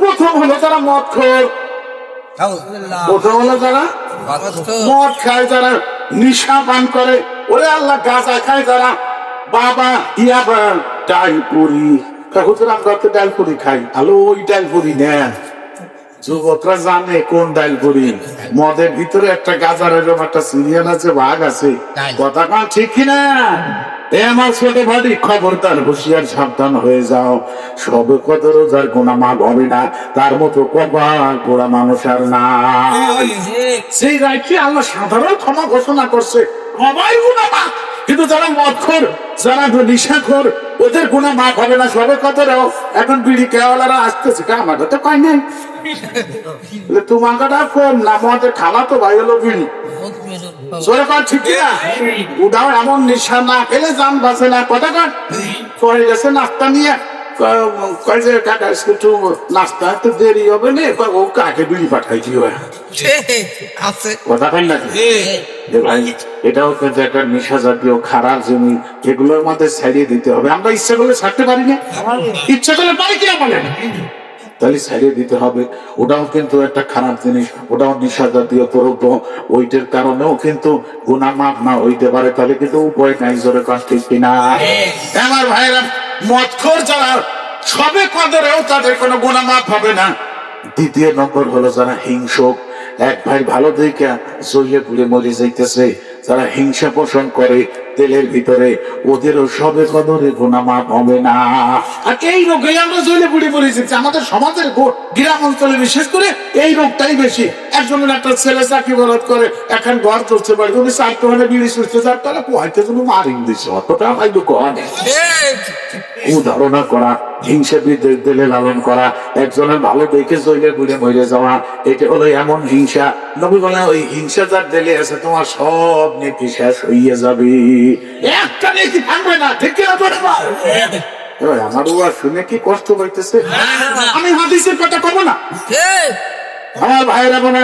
প্রথম হলো যারা মদ খোর? প্রথম হলো যারা মদ খায় যারা নিশা পান করে? ওরে আল্লাহ গাঁজা খায় যারা? বাবা ইয়া হুজুর আমরা তো খাই। আলো ওই নেন। যুবকরা জানে কোন ডাল পুরি। মদের ভিতরে একটা গাজার এরকম একটা সিরিয়াল আছে ভাগ আছে। কথা কান ঠিক কিনা? এ আমার ছোট ভাই খবরদার হুঁশিয়ার সাবধান হয়ে যাও। সবে কত রোজার গোনা মাগ হবে না, তার মতো কবা গোড়া মানুষ আর না। সেই রায়কে আল্লাহ সাধারণ ক্ষমা ঘোষণা করছে। সবাই গুণা কিন্তু যারা মদখোর যারা নিশাখোর, ওদের কোনো মাফ হবে না, সবে কত এখন বিড়ি কেওয়ালারা আসতেছে, কে আমাদের তো কয় নাই? কাটা কম না আমাদের খালা তো ভাই হলো বিড়ি। উদাও এমন নিশা না খেলে যান বাসে না কথা কর পরে গেছে নাস্তা নিয়ে। কয় যে কাকা একটু নাস্তা একটু দেরি হবে না ও কাকে বিড়ি পাঠাইছি কথা কই না ভাই এটাও কিন্তু একটা নেশা জাতীয় খারাপ জমি এগুলোর মধ্যে ছাড়িয়ে দিতে হবে। আমরা ইচ্ছা করলে ছাড়তে পারি না? ইচ্ছা করলে পারি কি বলেন তাহলে ছাড়িয়ে দিতে হবে। ওটাও কিন্তু একটা খারাপ জিনিস ওটাও নেশা জাতীয় দ্রব্য ওইটার কারণেও কিন্তু গুণা মাপ না হইতে পারে তাহলে কিন্তু উপায় নাই জোরে কাজ ঠিক কিনা আমার ভাইরা মদখোর যারা, সবে কদরেও তাদের কোনো গুণা মাফ হবে না। দ্বিতীয় নম্বর হলো যারা হিংসক। এক ভাই ভালো দেখে জইলে পুড়ে মরে যাইতেছে। যারা হিংসা পোষণ করে তেলের ভিতরে ওদেরও সবে কদরে গোনা মাপ হবে না। আর এই রোগে আমরা জইলে পুড়ে যাচ্ছি আমাদের সমাজের গ্রাম অঞ্চলে বিশেষ করে এই রোগটাই বেশি। একজনের একটা ছেলে চাকরি বরত করে এখন ঘর চলছে বাড়ি উনি চারটে হলে বিড়ি সুস্থ চার তারা কোয়াইতে তুমি মারিং দিছে। অতটা হয়তো কনে উদাহরণা করা হিংসা বিদ্বেষ দিলে লালন করা একজনের ভালো দেখে জইলে ঘুরে মরে যাওয়া এটা হলো এমন হিংসা। নবী বলে ওই হিংসা যার দিলে আছে তোমার সব নীতি শেষ হইয়া যাবে। একটা নীতি থাকবে না ঠিক আমার শুনে কি কষ্ট পাইতেছে আমি হাদিসের কথা কব না। আমার ভাইরা বোনা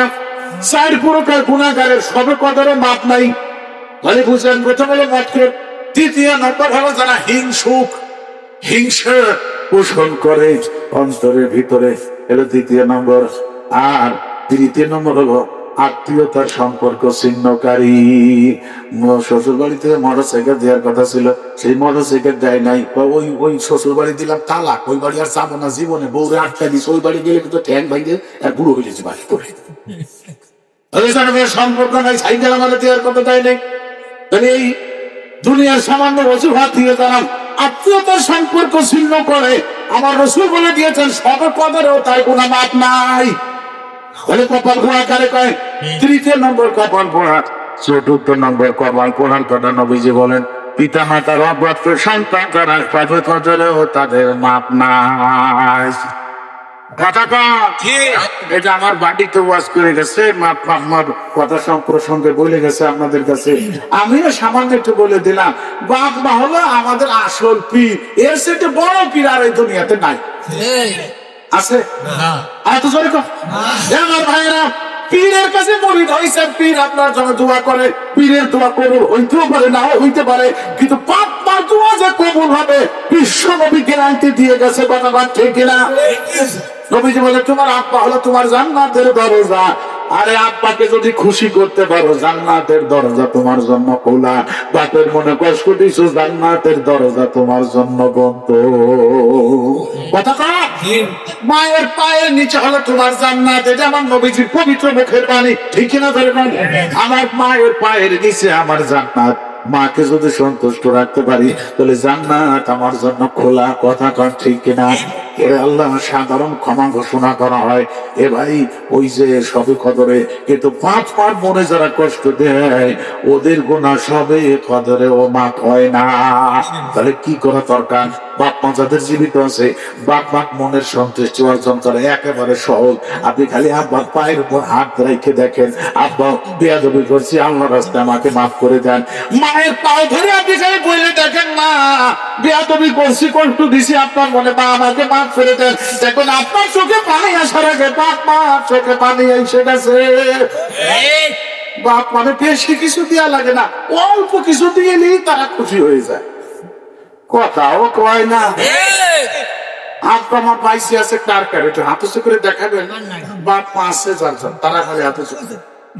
চার পুরকার গুণাগারের সবে কদরে মাপ নাই। মানে বুঝলেন প্রথম হলো তৃতীয় নম্বর হলো যারা হিংসুক হিংসা পোষণ করে অন্তরের ভিতরে। এলো দ্বিতীয় নম্বর। আর তৃতীয় নম্বর হলো আত্মীয়তার সম্পর্ক ছিন্নকারী। শ্বশুর বাড়ি থেকে মোটর সাইকেল দেওয়ার কথা ছিল, সেই মোটর সাইকেল দেয় নাই। ওই ওই শ্বশুর বাড়ি দিলাম তালাক, ওই বাড়ি আর যাব না জীবনে। বউরে আটকা দিস ওই বাড়ি গেলে কিন্তু ঠ্যাং ভাইকে আর বুড়ো হয়ে গেছে বাড়ি করে। সম্পর্ক নাই, সাইকেল আমাদের দেওয়ার কথা দেয় নাই। তাহলে এই দুনিয়ার সামান্য অজুহাত দিয়ে তারা আত্মীয়তার সম্পর্ক ছিন্ন করে। আমার রসুল বলে দিয়েছেন সবে পদেরও তাই কোনো মাপ নাই। তাহলে কপাল পোড়া কারে কয়? তৃতীয় নম্বর কপাল পোড়া চতুর্থ নম্বর কপাল পোড়ার কথা নবীজি বলেন পিতা মাতার অব্রত সন্তান তারা তাদের মাপ নাই। এটা আমার বাড়িতে ওয়াজ করে গেছে আমার কথা সম- প্রসঙ্গে বলে গেছে আপনাদের কাছে। আমিও সামান্য একটু বলে দিলাম বাপ মা হলো আমাদের আসল পীর। এর সেটা বড় পীর আর এই দুনিয়াতে নাই। আছে? এত জোরে। আমার ভাইরা পীরের কাছে মরিদ হয়েছে পীর আপনার জন্য দোয়া করে। পীরের দোয়া কবুল হইতেও পারে না হইতে পারে। কিন্তু পাপ দোয়া যে কবুল হবে বিশ্ব নবী গ্যারান্টি দিয়ে গেছে ঠিক না নবীজি বলে তোমার আব্বা হলো তোমার জান্নাতের দরজা। আরে আব্বাকে যদি খুশি করতে পারো জান্নাতের দরজা তোমার জন্য খোলা। বাপের মনে কষ্ট দিছো জান্নাতের দরজা তোমার জন্য বন্ধ। কথা? মায়ের পায়ের নিচে হলো তোমার নবীজির পবিত্র মুখের বাণী। ঠিক আমার মায়ের পায়ের নিচে আমার জান্নাত। মাকে যদি সন্তুষ্ট রাখতে পারি, তাহলে জান্নাত আমার জন্য খোলা কথা কন, ঠিক কিনা? এর আল্লাহ সাধারণ ক্ষমা ঘোষণা করা হয়। এ ভাই, ওই যে সবে কদরে কিন্তু পাঁচ পাঁচ মনে যারা কষ্ট দেয়, ওদের গোনা সবে কদরে ও মাপ হয় না। তাহলে কি করা দরকার? যাদের জীবিত আছে বাপ বাপ মনের সন্তুষ্টি অর্জন করে একেবারে সহজ। আপনি খালি আব্বার পায়ের উপর হাত রেখে দেখেন আব্বা বেয়াদবি করছি আল্লাহ রাস্তায় আমাকে মাফ করে দেন। মায়ের পাও ধরে আপনি খালি বলে দেখেন না বেয়াদবি করছি কষ্ট দিছি আপনার মনে বা আমাকে মাফ করে দেন। দেখুন আপনার চোখে পানি আসার আগে বাপ মা চোখে পানি এসে গেছে। বাপ মানে বেশি কিছু দেওয়া লাগে না অল্প কিছু দিয়ে নিই তারা খুশি হয়ে যায়। কথাও কয় না। আপনার আমার পাইছি আছে কার কার? একটু হাতে উঁচু করে দেখাবেন? বাপ মা আছে তারা খালি হাতে উঁচু।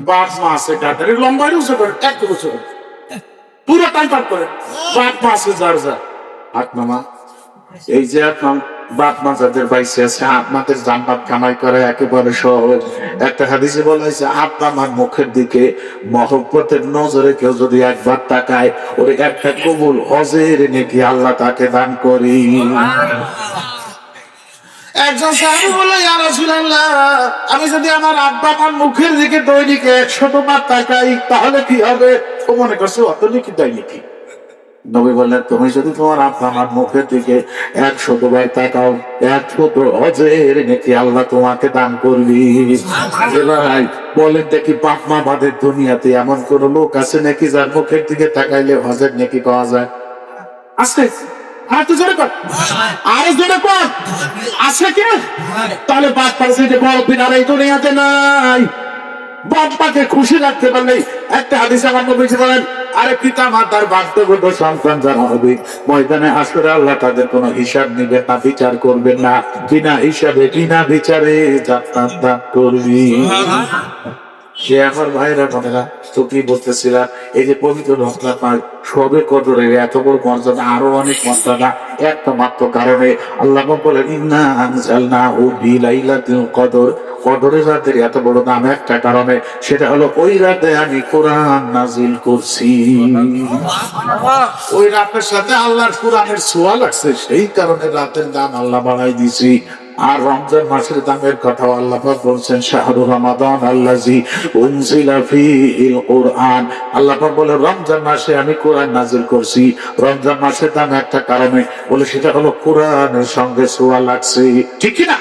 মাসে মা আছে কার কার? লম্বা উঁচু করে এক উঁচু করে। পুরো টাইম পার করে। বাপ মা আছে যার যার। মা এই যে আপনার বাপ মা যাদের বাইসে আছে, আপনাদের জান্নাত কামাই করে একেবারে সহজ। একটা হাদিসে বলা হয়েছে আপনার আমার মুখের দিকে মহব্বতের নজরে কেউ যদি একবার তাকায়, ওই একটা কবুল হজের নাকি আল্লাহ তাকে দান করি। একজন সাহেব বলে আমি যদি আমার আব্বা আমার মুখের দিকে দৈনিক একশত বার তাকাই, তাহলে কি হবে? ও মনে করছে, অত লিখি দেয় নাকি নবী বললেন তুমি যদি তোমার আব্বা আমার মুখের দিকে একশো বার তাকাও একশো অজের নাকি আল্লাহ তোমাকে দান করবি। বলেন দেখি বাপ মা বাদের দুনিয়াতে এমন কোন লোক আছে নাকি যার মুখের দিকে তাকাইলে হজের নাকি পাওয়া যায়? আছে আর তো জোরে কর। আরে জোরে কর। আছে কে? তাহলে বাপ পাশে যে বড় বিনার এই দুনিয়াতে নাই বাপ্পাকে খুশি রাখতে পারলে একটা হাদিস আমার নবীজি বলেন আরে পিতা মাতার বাধ্যগত সন্তান যারা হবে ময়দানে আসলে আল্লাহ তাদের কোনো হিসাব নিবেন না বিচার করবেন না। বিনা হিসাবে বিনা বিচারে যাত্রা দান করবি। সে আমার ভাইরা বোনেরা বলতেছিলাম এই যে পবিত্র রমজান মাস সবে কদরের এত বড় মর্যাদা আরও অনেক মর্যাদা একটা মাত্র কারণে আল্লাহ বলেন ইন্না আনজালনা ও বিলাইলাতিল কদর। কদরের রাতের এত বড় নাম একটা কারণে সেটা হলো ওই রাতে আমি কোরআন নাজিল করছি। ওই রাতের সাথে আল্লাহর কোরআনের ছোঁয়া লাগছে সেই কারণে রাতের দাম আল্লাহ বাড়াই দিছি আর রমজান মাসের দামের কথা আল্লাহ বলছেন শাহরুর রমাদান আল্লাজি উনজিলা ফিহিল কোরআন। আল্লাহ বলে রমজান মাসে আমি কোরআন নাজিল করছি। রমজান মাসের দাম একটা কারণে বলে সেটা হলো কোরআনের সঙ্গে সোয়া লাগছে। ঠিক না